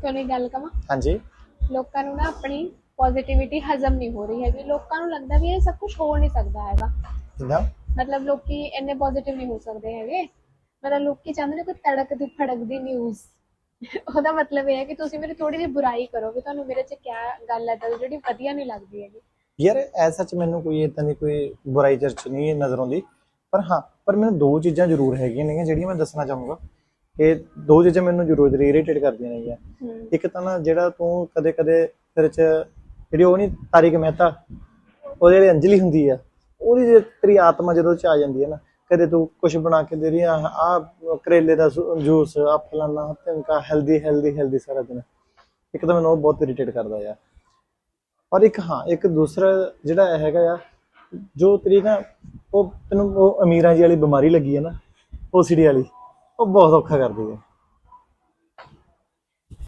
ਤੁਹਾਨੂੰ ਇੱਕ ਗੱਲ ਕਵਾਂ? ਹਾਂਜੀ। ਲੋਕਾਂ ਨੂੰ ਨਾ ਆਪਣੀ ਪੋਜ਼ਿਟਿਵਿਟੀ ਹਜ਼ਮ ਨਹੀਂ ਹੋ ਰਹੀ ਹੈਗੀ। ਲੋਕਾਂ ਨੂੰ ਲੱਗਦਾ ਵੀ ਇਹ ਸਭ ਕੁਝ ਹੋ ਨਹੀਂ ਸਕਦਾ ਹੈਗਾ। ਕਿਦਾਂ? ਮਤਲਬ ਲੋਕੀ ਇੰਨੇ ਪੋਜ਼ਿਟਿਵ ਨਹੀਂ ਹੋ ਸਕਦੇ ਹੈਗੇ। ਮਤਲਬ ਲੋਕੀ ਚਾਹੁੰਦੇ ਨੇ ਕੋਈ ਤੜਕਦੀ ਫੜਕਦੀ ਨਿਊਜ਼ ਉਹਦਾ ਮਤਲਬ ਇਹ ਹੈ ਕਿ ਤੁਸੀਂ ਮੇਰੀ ਥੋੜੀ ਜਿਹੀ ਬੁਰਾਈ ਕਰੋ ਵੀ ਤੁਹਾਨੂੰ ਮੇਰੇ 'ਚ ਕਿਆ ਗੱਲ ਹੈ ਤਾਂ ਜਿਹੜੀ ਵਧੀਆ ਨਹੀਂ ਲੱਗਦੀ ਹੈਗੀ। ਯਾਰ ਐ ਸੱਚ ਮੈਨੂੰ ਕੋਈ ਇਦਾਂ ਦੀ ਕੋਈ ਬੁਰਾਈ ਚਰਚ ਨਹੀਂ ਨਜ਼ਰ ਆਉਂਦੀ। ਪਰ ਹਾਂ ਪਰ ਮੈਨੂੰ ਦੋ ਚੀਜ਼ਾਂ ਜ਼ਰੂਰ ਹੈਗੀਆਂ ਨੇ ਜਿਹੜੀਆਂ ਮੈਂ ਦੱਸਣਾ ਚਾਹੂੰਗਾ। ਇਹ ਦੋ ਚੀਜ਼ਾਂ ਮੈਨੂੰ ਜ਼ਰੂਰ ਇਰੀਟੇਟ ਕਰਦੀਆਂ ਨੇ ਇੱਕ ਤਾਂ ਨਾ ਜਿਹੜਾ ਤੂੰ ਕਦੇ ਕਦੇ ਤੇਰੇ ਚ ਜਿਹੜੀ ਉਹ ਨਹੀਂ ਤਾਰਿਕ ਮਹਿਤਾ ਉਹ ਜਿਹੜੀ ਅੰਜਲੀ ਹੁੰਦੀ ਆ ਉਹਦੀ ਜੇ ਤੇਰੀ ਆਤਮਾ ਜਦੋਂ ਚ ਆ ਜਾਂਦੀ ਹੈ ਨਾ ਕਦੇ ਤੂੰ ਕੁਝ ਬਣਾ ਕੇ ਦੇ ਰਹੀ ਆ ਆ ਕਰੇਲੇ ਦਾ ਜੂਸ ਆ ਫਲਾਨਾ ਤਿੰਕਾ ਹੈਲਦੀ ਹੈਲਦੀ ਹੈਲਦੀ ਸਾਰਾ ਦਿਨ। ਇੱਕ ਤਾਂ ਮੈਨੂੰ ਉਹ ਬਹੁਤ ਇਰੀਟੇਟ ਕਰਦਾ ਆ। ਔਰ ਇੱਕ ਹਾਂ ਇੱਕ ਦੂਸਰਾ ਜਿਹੜਾ ਹੈਗਾ ਆ ਜੋ ਤੇਰੀ ਨਾ ਉਹ ਤੈਨੂੰ ਉਹ ਅਮੀਰਾਂ ਜੀ ਵਾਲੀ ਬਿਮਾਰੀ ਲੱਗੀ ਹੈ ਨਾ ਓਸੀਡੀ ਵਾਲੀ। ਉਹ ਬਹੁਤ ਔਖਾ ਕਰਦੀ ਹੈ।